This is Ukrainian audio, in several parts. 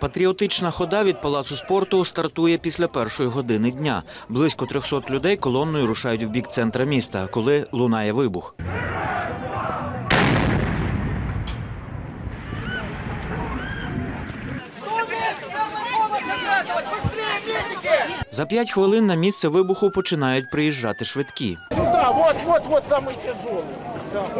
Патріотична хода від палацу спорту стартує після першої години дня. Близько 300 людей колонною рушають в бік центра міста, коли лунає вибух. За п'ять хвилин на місце вибуху починають приїжджати швидкі. Сюда, вот, вот, вот самый тяжелый.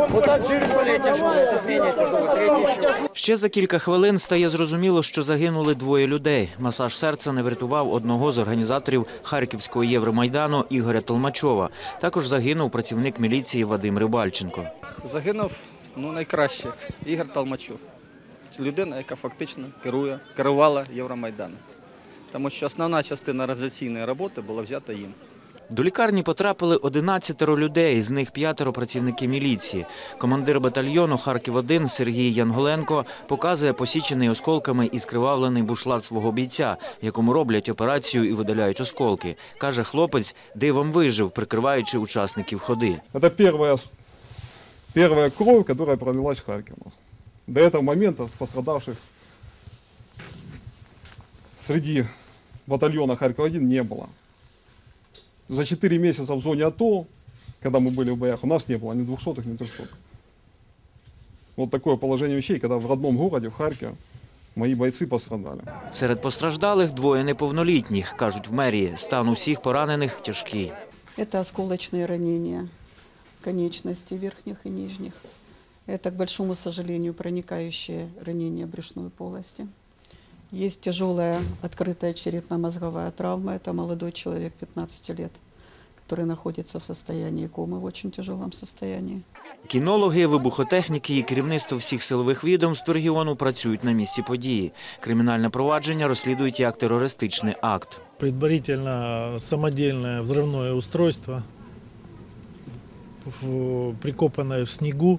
Вот так через более тяжелый, этот менее тяжелый, третий еще. Ще за кілька хвилин стає зрозуміло, що загинули двоє людей. Масаж серця не врятував одного з організаторів Харківського Євромайдану Ігоря Толмачова. Також загинув працівник міліції Вадим Рибальченко. Загинув ну, найкраще Ігор Талмачук. Людина, яка фактично керує, керувала Євромайданом. Тому що основна частина організаційної роботи була взята їм. До лікарні потрапили 11 людей, з них п'ятеро працівники міліції. Командир батальйону Харків-1 Сергій Янголенко показує посічений осколками і скривавлений бушлат свого бійця, якому роблять операцію і видаляють осколки. Каже, хлопець дивом вижив, прикриваючи учасників ходи. Это первая, первая кровь, которая пролилась в Харьков. До этого момента пострадавших среди батальона Харьков-1 не было. За 4 месяца в зоне АТО, когда мы были в боях, у нас не было ни двухсотых, ни трехсотых. Вот такое положение вещей, когда в родном городе, в Харькове, мои бойцы пострадали. Серед постраждалих двоє неповнолітніх, кажуть в мерії. Стан усіх поранених тяжкий. Это осколочные ранения конечностей верхних и нижних. Это, к большому сожалению, проникающие ранения брюшной полости. Есть тяжелая открытая черепно-мозговая травма. Это молодой человек 15 лет, который находится в состоянии комы, в очень тяжелом состоянии. Кінологи, вибухотехніки і керівництво всіх силових відомств регіону працюють на місці події. Кримінальне провадження розслідують як терористичний акт. предварительно самодельное взрывное устройство, в- прикопанное в снегу,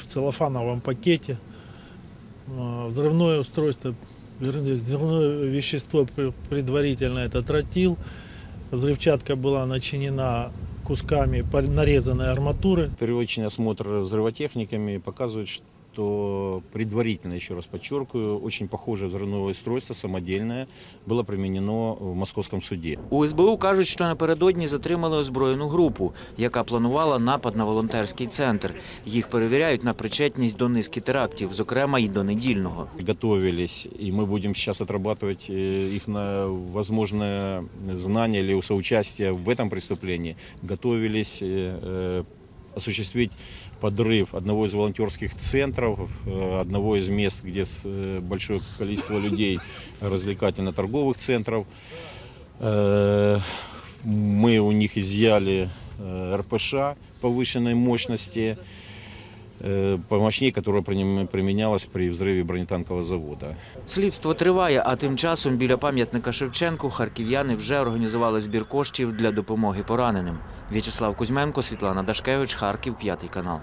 в целлофановом пакете. А, Взрывное устройство, вернее, взрывное вещество пр- предварительно это тротил. Взрывчатка была начинена кусками пор- нарезанной арматуры. Первичный осмотр взрывотехниками показывает, что предварительно, еще раз подчеркиваю, очень похожее взрывное устройство, самодельное, было применено в московском суде. У СБУ кажуть, що напередодні затримали озброєну групу, яка планувала напад на волонтерський центр. Їх перевіряють на причетність до низки терактів, зокрема й до недільного. Готовились, и мы будем сейчас отрабатывать э, их на возможное знание или соучастие в этом преступлении. Готовились э, э, осуществить подрыв одного из волонтерских центров, э, одного из мест, где с- э, большое количество людей, развлекательно-торговых центров. Э, Мы у них изъяли э, РПШ повышенной мощности, э, помощней, которая приним- применялась при взрыве бронетанкового завода. Слідство триває, а тим часом біля пам'ятника Шевченку харків'яни вже організували збір коштів для допомоги пораненим. В'ячеслав Кузьменко, Світлана Дашкевич, Харків, п'ятий канал.